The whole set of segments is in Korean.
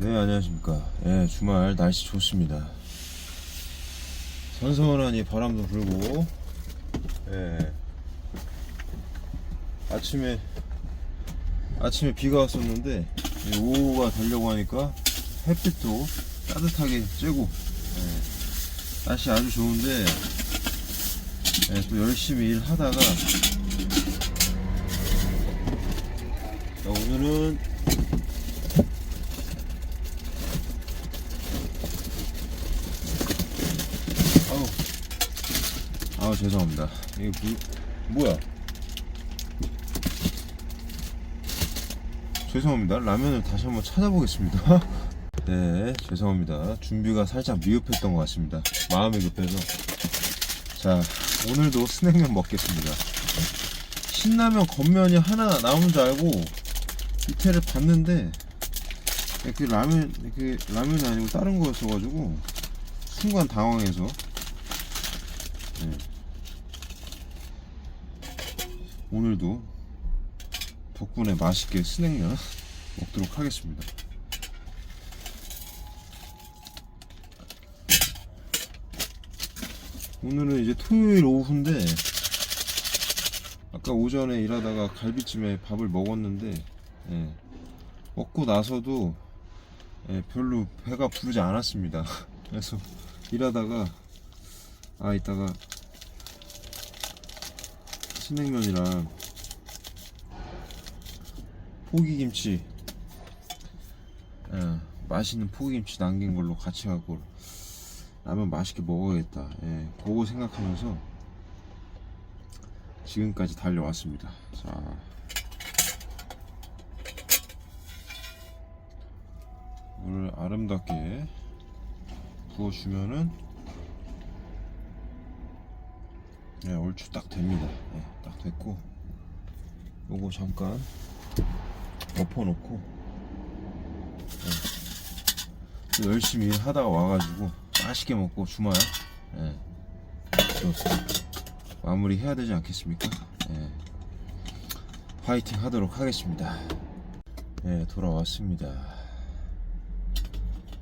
네 안녕하십니까. 예 주말 날씨 좋습니다. 선선하니 바람도 불고 예. 아침에 아침에 비가 왔었는데 이 오후가 되려고 하니까 햇빛도 따뜻하게 쬐고 예, 날씨 아주 좋은데 예, 또 열심히 일하다가 자, 오늘은 아우 아우 죄송합니다. 이게 뭐, 뭐야? 죄송합니다. 라면을 다시 한번 찾아보겠습니다. 네 죄송합니다. 준비가 살짝 미흡했던 것 같습니다. 마음이 급해서. 자 오늘도 스낵면 먹겠습니다. 신라면 겉면이 하나 남은 줄 알고 밑에를 봤는데 그 라면 그 라면이 아니고 다른 거였어가지고 순간 당황해서. 네. 오늘도 덕분에 맛있게 스낵면 먹도록 하겠습니다. 오늘은 이제 토요일 오후인데 아까 오전에 일하다가 갈비찜에 밥을 먹었는데 예, 먹고 나서도 예, 별로 배가 부르지 않았습니다. 그래서 일하다가 아 이따가 스낵면이랑 포기김치. 예, 맛있는 포기김치 남긴 걸로 같이 하고 라면 맛있게 먹어야겠다. 예, 그거 생각하면서 지금까지 달려왔습니다. 자. 물을 아름답게 부어주면은 네, 얼추 딱 됩니다. 네, 딱 됐고 요거 잠깐 엎어놓고 네, 또 열심히 하다가 와가지고 맛있게 먹고 주말 네, 또 마무리 해야 되지 않겠습니까? 네, 파이팅 하도록 하겠습니다. 네, 돌아왔습니다.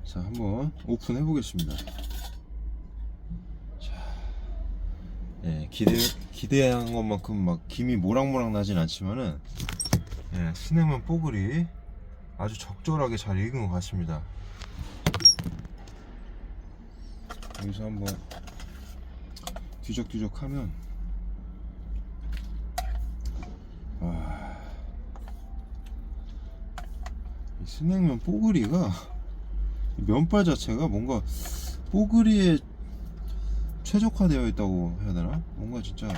자, 한번 오픈해 보겠습니다. 예, 기대 기대한 것만큼 막 김이 모락모락 나진 않지만은 예, 스낵면 뽀글이 아주 적절하게 잘 익은 것 같습니다. 여기서 한번 뒤적뒤적 하면 와, 이 스낵면 뽀글이가 면발 자체가 뭔가 뽀글이에 최적화되어 있다고 해야 되나? 뭔가 진짜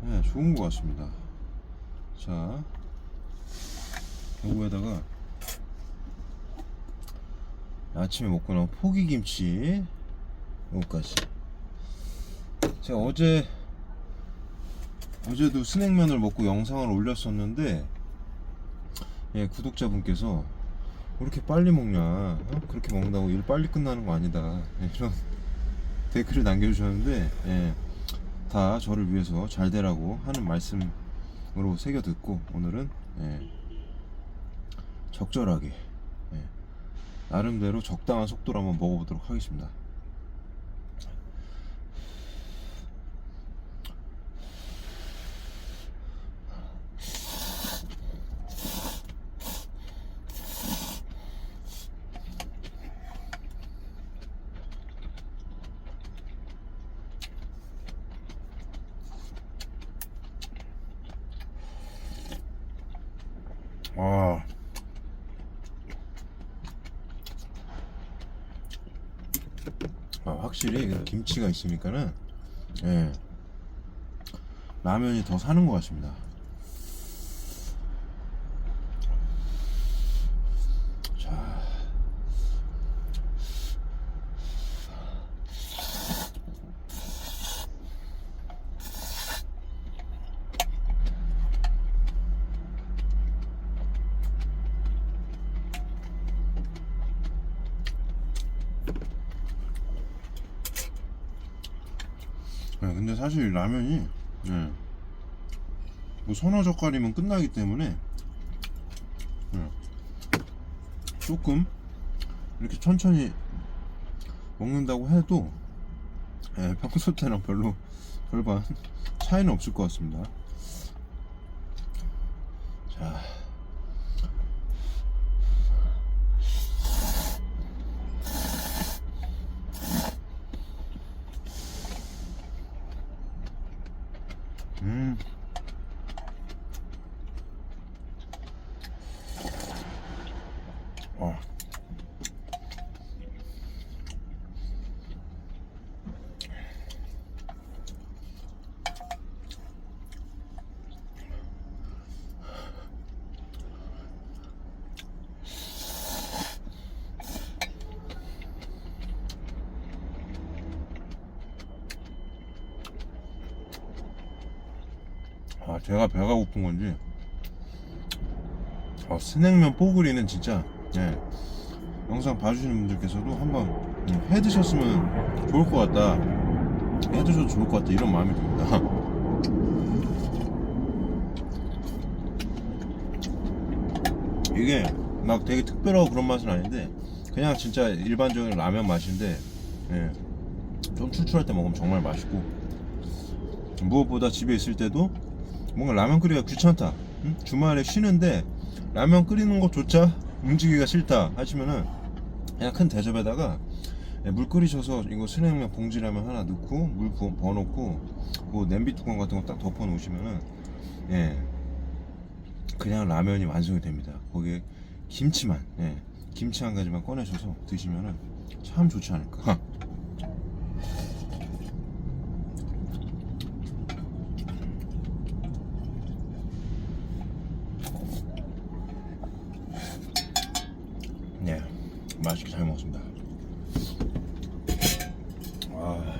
네, 좋은 것 같습니다. 자, 요거에다가 아침에 먹고 나온 포기김치 요거까지. 제가 어제 어제도 스낵면을 먹고 영상을 올렸었는데 예, 구독자분께서 왜 이렇게 빨리 먹냐? 어? 그렇게 먹는다고 일 빨리 끝나는 거 아니다. 예, 이런 댓글을 남겨주셨는데 예, 다 저를 위해서 잘 되라고 하는 말씀으로 새겨 듣고 오늘은 예, 적절하게 예, 나름대로 적당한 속도로 한번 먹어보도록 하겠습니다 아. 아, 확실히 그 김치가 있으니까는 예. 라면이 더 사는 것 같습니다. 사실 라면이 네. 뭐 서너 젓갈이면 끝나기 때문에 네. 조금 이렇게 천천히 먹는다고 해도 네, 평소 때랑 별로 별반 차이는 없을 것 같습니다. 자. 제가 배가 고픈 건지, 아, 스낵면 뽀글이는 진짜, 예, 영상 봐주시는 분들께서도 한번 음, 해 드셨으면 좋을 것 같다. 해 드셔도 좋을 것 같다. 이런 마음이 듭니다. 이게 막 되게 특별하고 그런 맛은 아닌데, 그냥 진짜 일반적인 라면 맛인데, 예, 좀 출출할 때 먹으면 정말 맛있고, 무엇보다 집에 있을 때도 뭔가 라면 끓이기가 귀찮다. 응? 주말에 쉬는데 라면 끓이는 것조차 움직이기가 싫다 하시면은 그냥 큰 대접에다가 예, 물 끓이셔서 이거 스낵면 봉지라면 하나 넣고 물 부어 넣고 뭐 냄비 뚜껑 같은 거 딱 덮어 놓으시면은 예 그냥 라면이 완성이 됩니다. 거기에 김치만 예 김치 한 가지만 꺼내셔서 드시면은 참 좋지 않을까. 네, 맛있게 잘 먹었습니다. 아,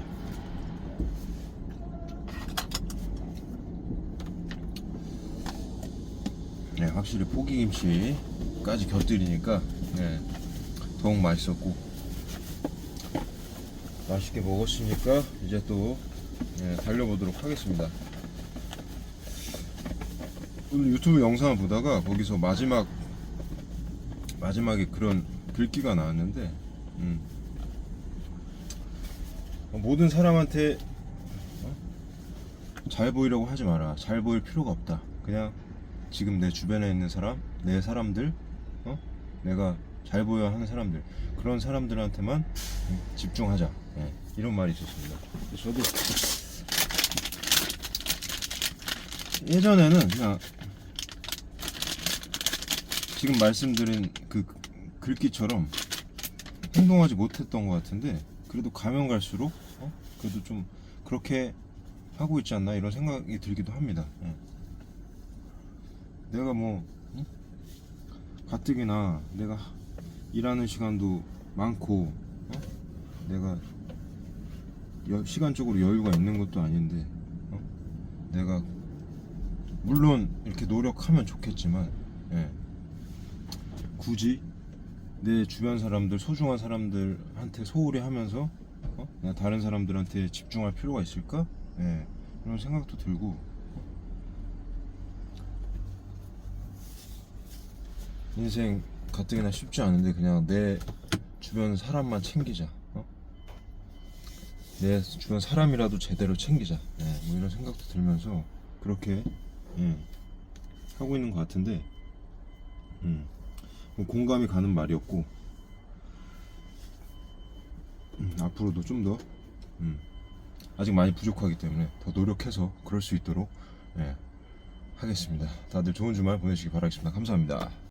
네, 확실히 포기김치까지 곁들이니까 네, 더욱 맛있었고 맛있게 먹었으니까 이제 또 네, 달려보도록 하겠습니다. 오늘 유튜브 영상을 보다가 거기서 마지막 마지막에 그런 글귀가 나왔는데 음. 어, 모든 사람한테 어? 잘 보이려고 하지 마라 잘 보일 필요가 없다 그냥 지금 내 주변에 있는 사람 내 사람들 어? 내가 잘 보여야 하는 사람들 그런 사람들한테만 음, 집중하자 예, 이런 말이 있었습니다 저도 예전에는 그냥 지금 말씀드린 그 글귀처럼 행동하지 못했던 것 같은데 그래도 가면 갈수록 어? 그래도 좀 그렇게 하고 있지 않나 이런 생각이 들기도 합니다. 예. 내가 뭐 응? 가뜩이나 내가 일하는 시간도 많고 어? 내가 여- 시간적으로 여유가 있는 것도 아닌데 어? 내가 물론 이렇게 노력하면 좋겠지만 예. 굳이 내 주변 사람들 소중한 사람들한테 소홀히 하면서 어? 내가 다른 사람들한테 집중할 필요가 있을까? 예, 이런 생각도 들고 인생 가뜩이나 쉽지 않은데 그냥 내 주변 사람만 챙기자 어? 내 주변 사람이라도 제대로 챙기자 예, 뭐 이런 생각도 들면서 그렇게 예, 하고 있는 것 같은데 음. 뭐 공감이 가는 말이었고 음, 앞으로도 좀더 음, 아직 많이 부족하기 때문에 더 노력해서 그럴 수 있도록 예, 하겠습니다. 다들 좋은 주말 보내시기 바라겠습니다. 감사합니다.